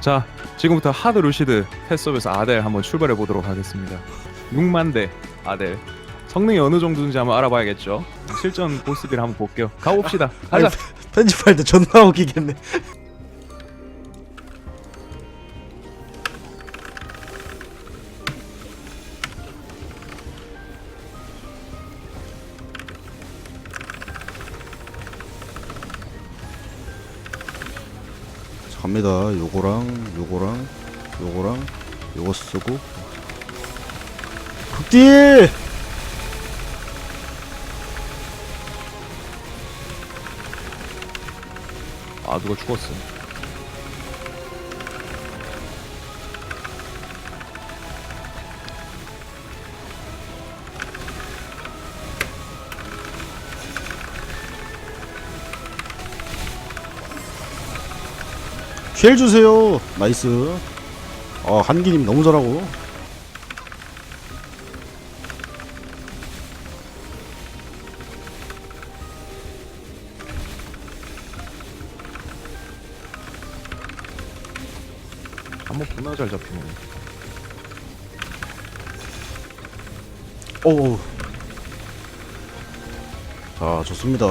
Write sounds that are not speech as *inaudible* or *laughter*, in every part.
자, 지금부터 하드 루시드 패스업에서 아델 한번 출발해 보도록 하겠습니다. 6만 대 아델. 성능이 어느 정도인지 한번 알아봐야겠죠. 실전 보스들 한번 볼게요. 가봅시다. 가자. 편집할 때 존나 웃기겠네. 갑니다. 요거랑 요거랑 요거랑 요거 쓰고 극딜! 아, 누가 죽었어. 쉘 주세요. 나이스. 아 한기님 너무 잘하고. 한번 존나 잘 잡히네. 오. 자 좋습니다.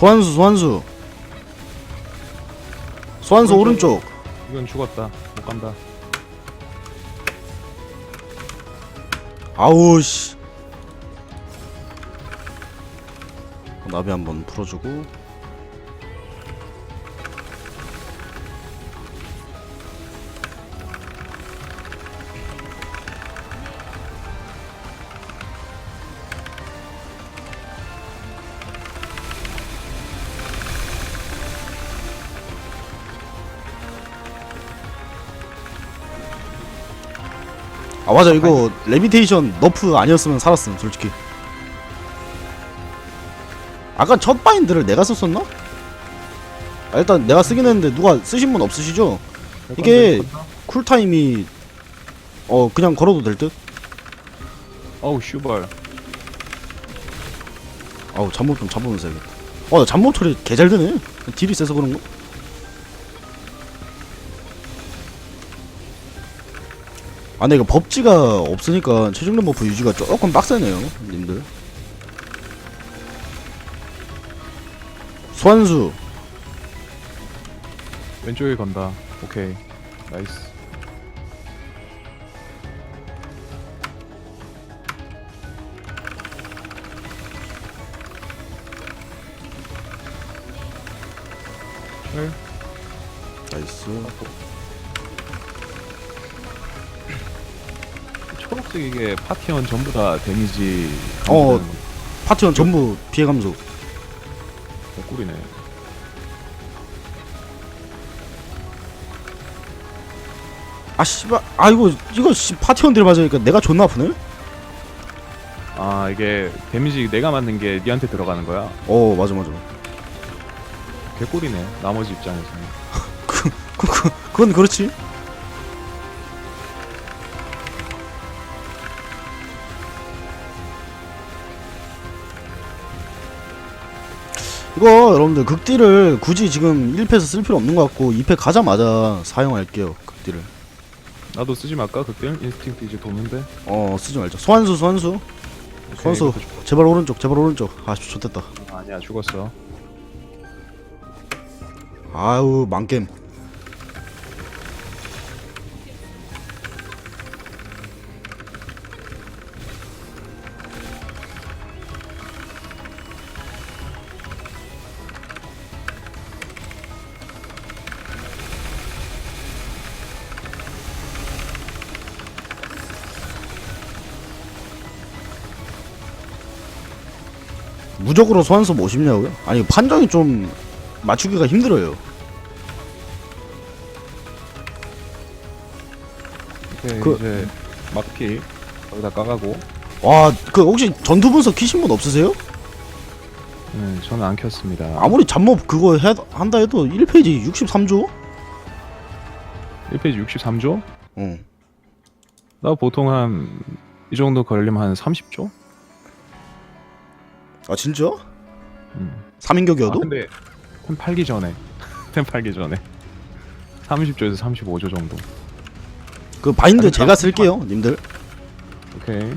소환수 소환수. 소환수 오른쪽. 이건 죽었다. 못 간다. 아우 씨. 나비 한번 풀어주고 아 맞아 이거 레비테이션 너프 아니었으면 살았음 솔직히 아까 첫 바인드를 내가 썼었나? 아, 일단 내가 쓰긴 했는데 누가 쓰신 분 없으시죠? 이게- 쿨타임이 어 그냥 걸어도 될 듯? 어우 슈발. 아우 잠못 좀 잡으면서 해야겠다 어나 잠못 처리 개잘 되네 딜이 세서 그런가? 아 근데 이거 법지가 없으니까 최종된 버프 유지가 조금 빡세네요 님들 소환수 왼쪽에 건다. 오케이. 나이스. 철. 나이스 초록색 이게 파티원 전부 다 데미지 어. 감소되는 파티원 전부 피해 감소 개꿀이네. 아 씨발 아 이거 이거 씨 파티원들 맞으니까 내가 존나 아프네 아 이게 데미지 내가 맞는 게 니한테 들어가는 거야. 어 맞아 맞아 개꿀이네. 나머지 입장에서는. *laughs* 그, 그, 그건 그렇지 이거 여러분들 극딜을 굳이 지금 1패에서 쓸 필요 없는 것 같고 2패 가자마자 사용할게요 극딜을. 나도 쓰지 말까 그때 인스팅트 이제 도는데. 어 쓰지 말자. 소환수 소환수. 죽었어. 제발 오른쪽 제발 오른쪽. 아 좋됐다. 아니야 죽었어. 아우 망겜 무적으로 소환수 뭐 쉽냐고요? 아니 판정이 좀 맞추기가 힘들어요 오케이 그- 이제 막피 거기다 까가고. 와, 그 혹시 전투 분석 키신 분 없으세요? 네, 저는 안 켰습니다. 아무리 잡몹 그거 해, 한다 해도 1페이지 63조? 1페이지 63조? 응. 나 보통 한 이 정도 걸리면 한 30초? 아 진짜? 음. 3인격이어도? 아, 근데 템 팔기 전에 *laughs* 템 팔기 전에 30조에서 35조 정도. 그 바인드 아니, 제가 나- 쓸게요 님들 오케이.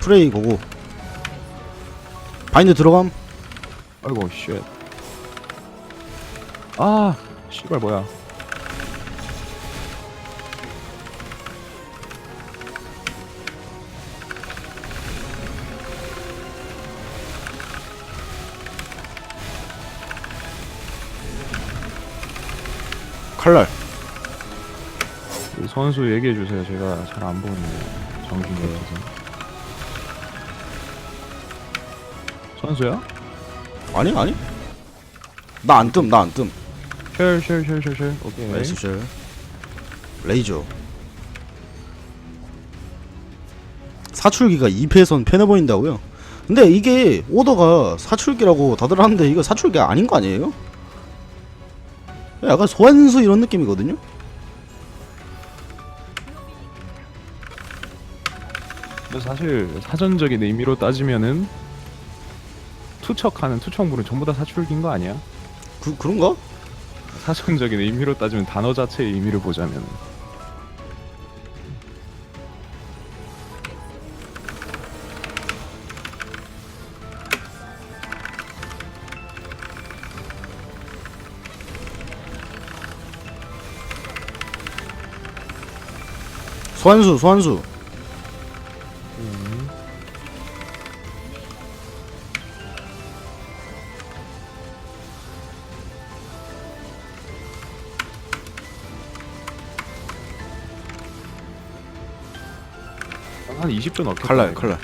프레이 고고 바인드 들어감 아이고 쉣. 아 씨발 뭐야. 칼날 그 선수 얘기해 주세요. 제가 잘 안 보는데 정신이 없어서. 선수야? 아니 아니 나 안 뜸 나 안 뜸 쉘쉘쉘쉘쉘 오케이. 나이스 쉘 레이저 사출기가 2패선 편해 보인다고요? 근데 이게 오더가 사출기라고 다들 하는데 이거 사출기가 아닌 거 아니에요? 약간 소환수 이런 느낌이거든요? 근데 사실 사전적인 의미로 따지면은 투척하는 투척물은 전부 다 사출기인 거 아니야? 그, 그런가? 사전적인 의미로 따지면 단어 자체의 의미를 보자면 소환수 소환수 한 20조 넣겠다. 칼날 칼날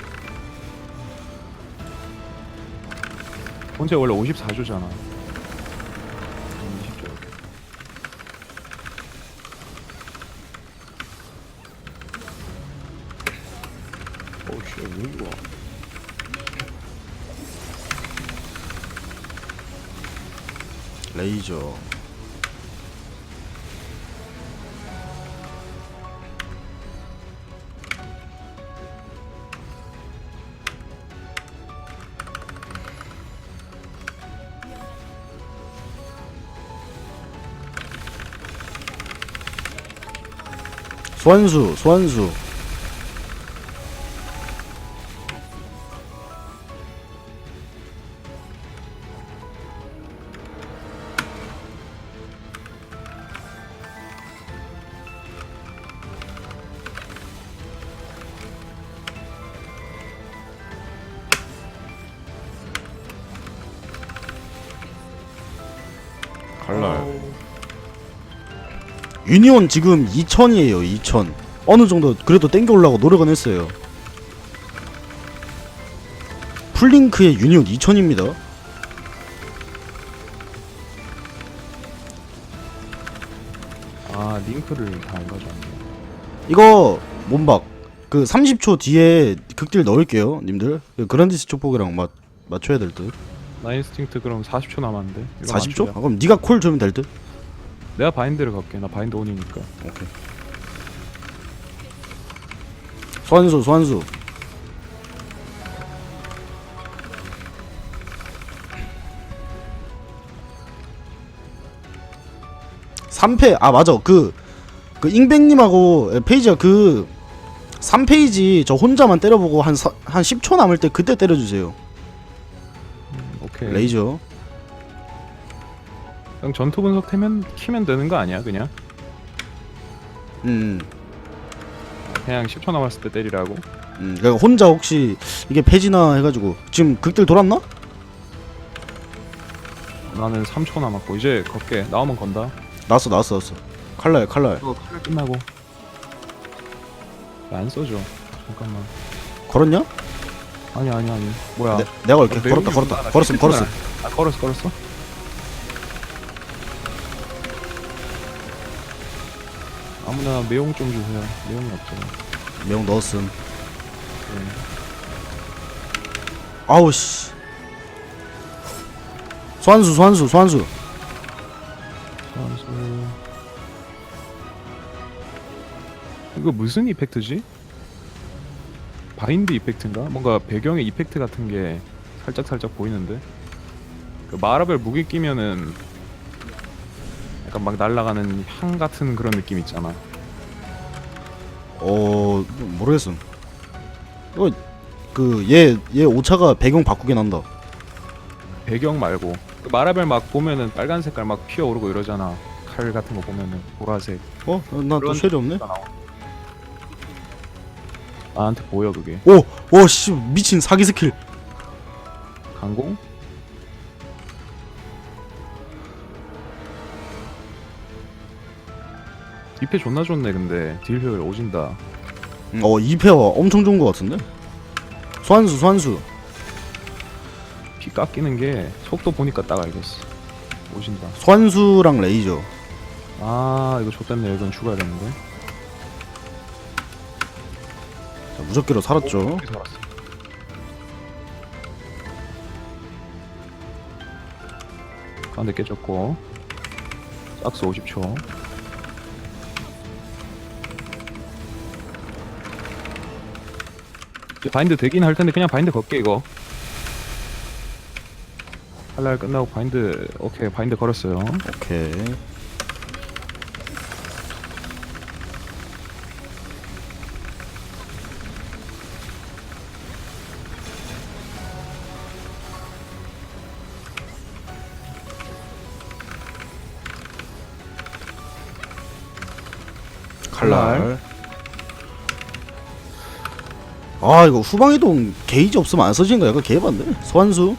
본체 원래 54조잖아. 레이저. 소환수 소환수 칼날 유니온 지금 2000이에요 2000 어느 정도 그래도 땡겨 올라고 노력은 했어요. 풀링크의 유니온 2000입니다. 아 링크를 다 안 가져왔네. 이거 몸박. 그 30초 뒤에 극딜 넣을게요 님들. 그 그란디스 축복이랑 맞, 맞춰야 될듯 나 인스팅트 그럼 40초 남았는데. 이거 40초? 맞추자. 아, 그럼 네가 콜 주면 될 듯 내가 바인드를 갈게. 나 바인드 온이니까. 오케이 소환수 소환수 삼패아 맞아 그 그 잉백님하고 페이지가 그 3페이지 저 혼자만 때려보고 한, 사, 한 10초 남을 때 그때 때려주세요 오케이. 레이저 그냥 전투 분석 되면 키면 되는 거 아니야 그냥? 음, 그냥 10초 남았을 때 때리라고. 음 그러니까 혼자 혹시 이게 패지나 해가지고 지금 극딜 돌았나? 나는 3초 남았고 이제 걷게. 나오면 건다. 나왔어 나왔어 나왔어 칼날 칼날 이거 칼 끝나고. 안 써줘. 잠깐만. 걸었냐? 아니 아니 아니. 뭐야? 내, 내가 걸게 아, 걸었다 걸었다 없나? 나 걸었음 킬트나. 걸었음 아 걸었어 걸었어. 아무나 매용 좀 주세요. 매용이 없어. 매운 넣었음 네. 아우 씨 소환수 소환수 소환수 선수. 이거 무슨 이펙트지? 바인드 이펙트인가? 뭔가 배경에 이펙트 같은 게 살짝 살짝 보이는데 그 마라벨 무기 끼면은 약간 막 날아가는 향 같은 그런 느낌 있잖아. 어 모르겠음 이거 그얘얘 얘 오차가 배경 바꾸긴 한다 배경 말고 그 마라벨 막 보면은 빨간 색깔 막 피어오르고 이러잖아. 칼 같은 거 보면은 보라색 어? 나 또 그런 쉘이 없네 가 나와. 나한테 보여 그게. 오! 와씨 미친 사기 스킬. 강공? 뒷패 존나 좋네 근데. 딜 효율 오진다. 어 2패가 엄청 좋은 것 같은데? 소환수 소환수. 피 깎이는 게 속도 보니까 딱 알겠어. 오진다. 소환수랑 레이저. 아 이거 좆됐네. 이건 죽어야 되는데 무적기로 살았죠. 어떻게 살았어. 가운데 깨졌고 싹스 50초. 이제 바인드 되긴 할 텐데 그냥 바인드 걸게 이거. 할랄 끝나고 바인드 오케이 바인드 걸었어요. 오케이 칼날. 아 이거 후방 이동 게이지 없으면 안 써지는 거 약간 개반데? 소환수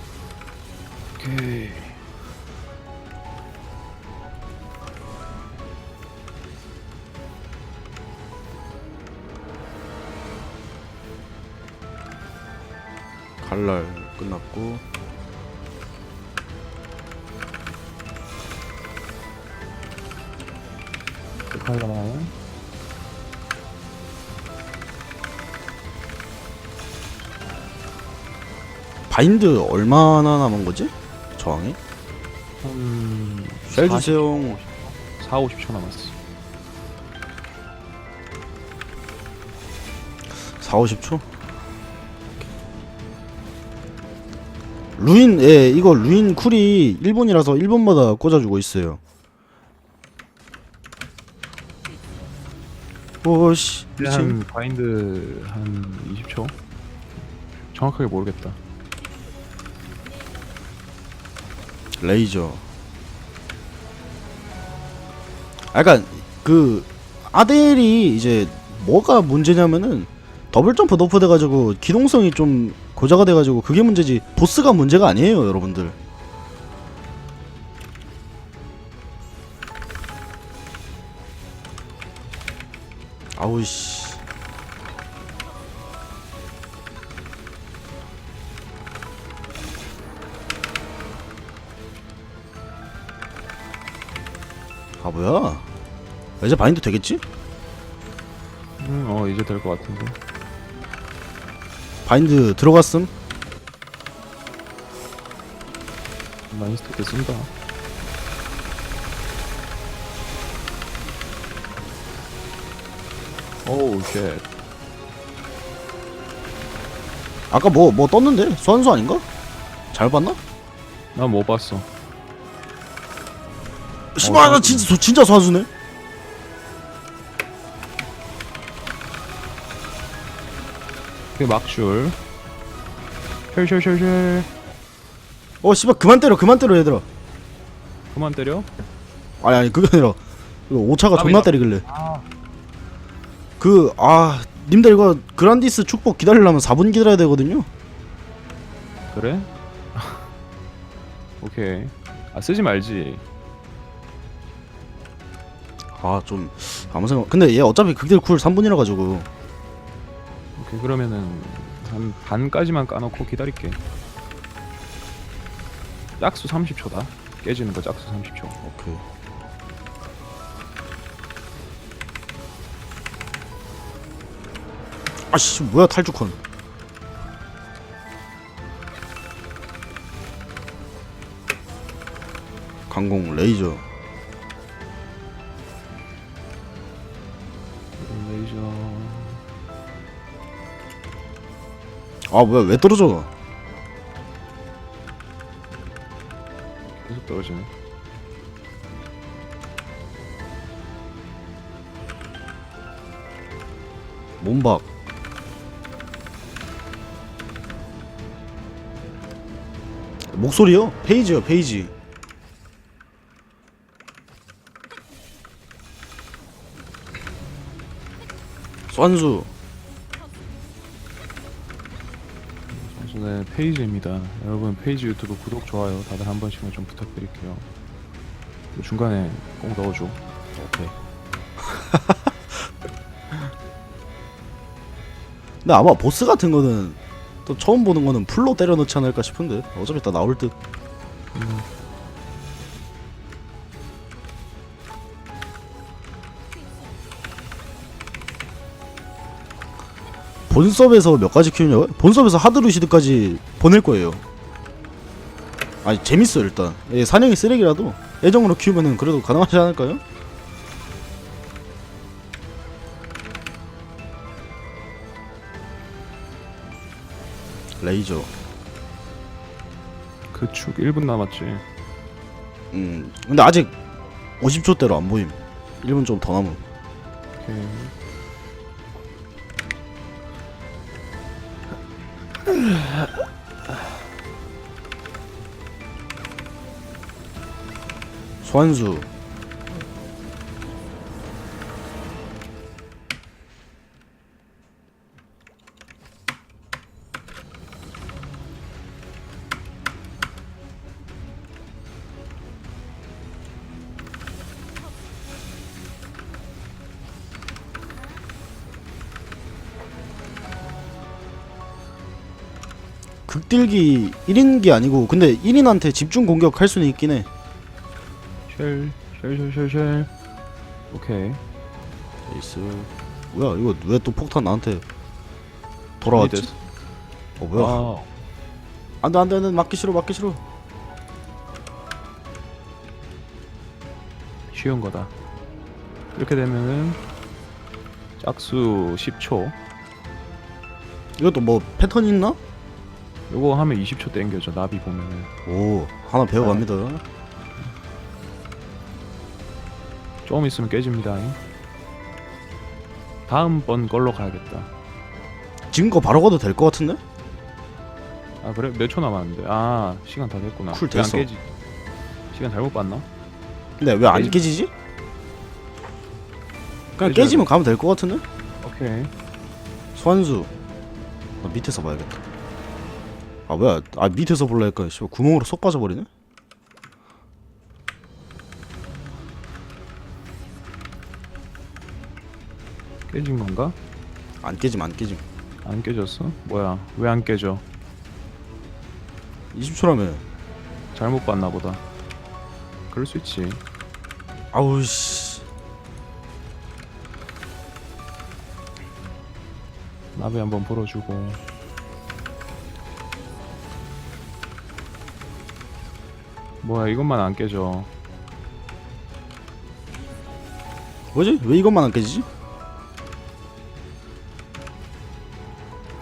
바인드 얼마나 남은 거지? 저항이? 한셀 주세요 4, 50초 남았어 4, 50초? 루인, 예, 이거 루인 쿨이 일본이라서 일본마다 꽂아주고 있어요. 오씨, 미친. 한 바인드 한 20초? 정확하게 모르겠다. 레이저. 약간 그 아델이 이제 뭐가 문제냐면은 더블 점프 너프 돼가지고 기동성이 좀 고자가 돼가지고 그게 문제지 보스가 문제가 아니에요, 여러분들. 아우 씨. 아 뭐야? 이제 바인드 되겠지? 음, 어 이제 될 것 같은데. 바인드 들어갔음? 많이 스택 쓴다. 오우 쉣. 아까 뭐 뭐 떴는데? 소환수 아닌가? 잘 봤나? 나 못 봤어. 씨발 나 어, 진짜 소- 진짜 소환수네. 그 막줄. 셜셜셜셜. 어 씨발 그만 때려 그만 때려 얘들아. 그만 때려. 아니 아니 그게 아니라 이거 오차가 아, 존나? 때리길래 아. 그아 님들 이거 그란디스 축복 기다리려면 4분 기다려야 되거든요. 그래? *laughs* 오케이. 아 쓰지 말지. 아 좀 아무 생각. 근데 얘 어차피 극딜 쿨 3분이라 가지고 오케이 그러면은 한 반까지만 까놓고 기다릴게. 짝수 30초다. 깨지는 거 짝수 30초. 오케이. 아씨 뭐야 탈주컨. 강공 레이저 레이저 아 뭐야 왜 떨어져 계속 떨어지네. 몸박 목소리요? 페이지요 페이지 쏜수 의 페이지입니다. 여러분 페이지 유튜브 구독 좋아요 다들 한 번씩만 좀 부탁드릴게요. 그 중간에 꼭 넣어줘. 오케이 *laughs* 근데 아마 보스 같은 거는 또 처음 보는 거는 풀로 때려 넣지 않을까 싶은데 어차피 다 나올 듯 본섭에서 몇 가지 키우냐고요? 본섭에서 하드루시드까지 보낼 거예요. 아니 재밌어 일단. 예, 사냥이 쓰레기라도 애정으로 키우면은 그래도 가능하지 않을까요? 레이저. 그 축 1분 남았지. 음. 근데 아직 50초대로 안 보임. 1분 좀 더 남음. 오케이. 소환수. 극딜기 1인기 아니고 근데 1인한테 집중 공격할 수는 있긴 해. 쉘, 쉘, 쉘, 쉘, 쉘. 오케이. 에이스 뭐야 이거 왜 또 폭탄 나한테 돌아왔지? 됐어. 어 뭐야 아, 안돼 안돼 안돼 맞기 싫어 맞기 싫어 쉬운 거다. 이렇게 되면은 짝수 10초. 이것도 뭐 패턴 있나? 요거 하면 20초 땡겨져. 나비 보면은. 오 하나 배워갑니다 조금 있으면 깨집니다. 다음번 걸로 가야겠다. 지금 거 바로 가도 될 것 같은데? 아 그래? 몇 초 남았는데? 아 시간 다 됐구나. 쿨 왜안 됐어. 깨지? 시간 잘못 봤나? 근데 왜 안 깨지- 깨지지? 그냥 깨지면 가면 될 것 같은데? 오케이. 소환수 나 밑에서 봐야겠다 아 뭐야 아 밑에서 볼라니까 씨발 구멍으로 쏙 빠져버리네? 깨진 건가? 안 깨짐 안 깨짐 안 깨졌어? 뭐야? 왜 안 깨져? 20초라며 잘못 봤나 보다. 그럴 수 있지. 아우 씨 나비 한번 불어주고. 뭐야 이것만 안 깨져. 뭐지? 왜 이것만 안 깨지지?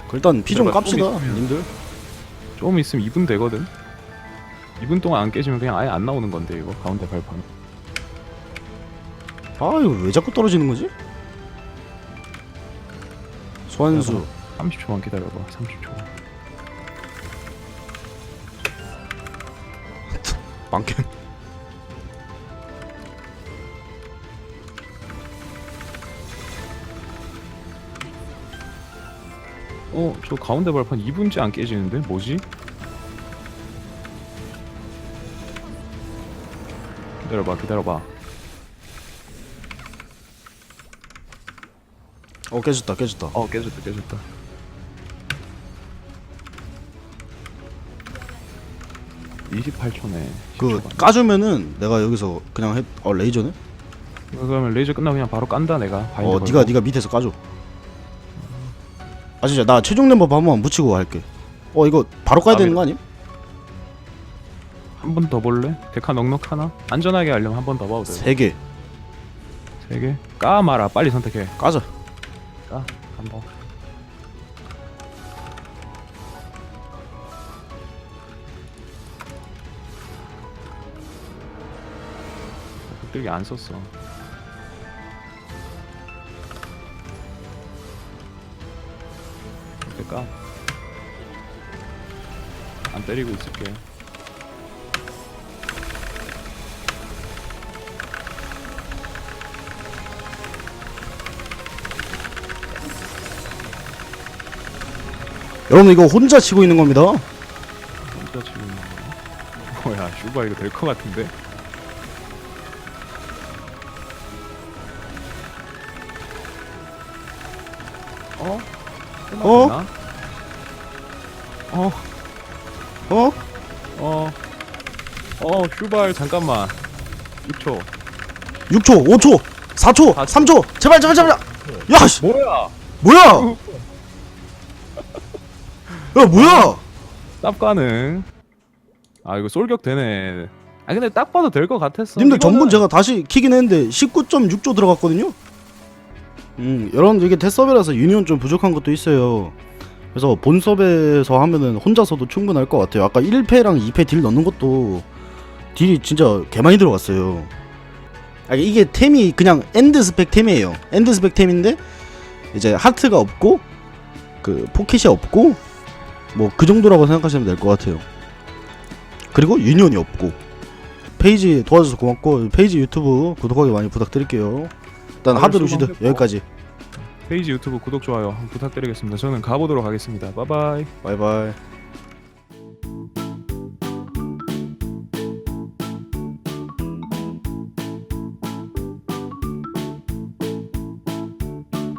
그 일단 피 좀 내가 깝시다 좀 있으면- 님들 조금 있으면 2분 되거든. 2분 동안 안 깨지면 그냥 아예 안 나오는 건데 이거 가운데 발판. 아 이거 왜 자꾸 떨어지는 거지? 소환수 30초만 기다려봐. 30초. 망캔 *laughs* 어, 저 가운데 발판 2분째 안 깨지는데 뭐지? 기다려봐, 기다려봐. 어 깨졌다 깨졌다 어, 깨졌다, 깨졌다. (28초네) 그 까주면은 내가 여기서 그냥 해, 어 레이저네? 그러면 레이저 끝나고 그냥 바로 깐다 내가 바인드 어 걸고. 네가 네가 밑에서 까줘 아 진짜 나 최종 멤버 한번 붙이고 할게 어 이거 바로 까야 아, 되는 네. 거 아님? 한 번 더 볼래? 데카 넉넉하나? 안전하게 하려면 한 번 더 봐도 돼. 세 개 세 개? 까 마라. 빨리 선택해. 까자 까. 한 번. 극딜기 안 썼어. 이렇게 까. 안 때리고 있을게. 여러분 이거 혼자 치고 있는 겁니다. 혼자 치고 있는 거. 뭐야, 슈바 이거 될 것 같은데? 어? 어? 끝났나? 어? 어? 어? 어, 슈발 잠깐만. 6초. 6초, 5초, 4초, 3초. 제발 제발 제발. 야, 씨. 뭐야? 뭐야? 야, 뭐야? 쌉 가능. 아, 이거 쏠격 되네. 아, 근데 딱 봐도 될 것 같았어. 님들 이거는- 전분 제가 다시 키긴 했는데 19.6조 들어갔거든요. 음, 여러분 이게 테스업이라서 유니온 좀 부족한 것도 있어요. 그래서 본섭에서 하면은 혼자서도 충분할 것 같아요. 아까 1패랑 2패 딜 넣는 것도 딜이 진짜 개 많이 들어갔어요. 아, 이게 템이 그냥 엔드 스펙 템이에요. 엔드 스펙 템인데 이제 하트가 없고 그 포켓이 없고 뭐 그 정도라고 생각하시면 될 것 같아요. 그리고 유니온이 없고 페이지 도와줘서 고맙고 페이지 유튜브 구독하기 많이 부탁드릴게요. 일단 아, 하드 루시드. 여기까지. 페이지 유튜브 구독 좋아요 부탁드리겠습니다. 저는 가보도록 하겠습니다. 바이바이. 바이바이.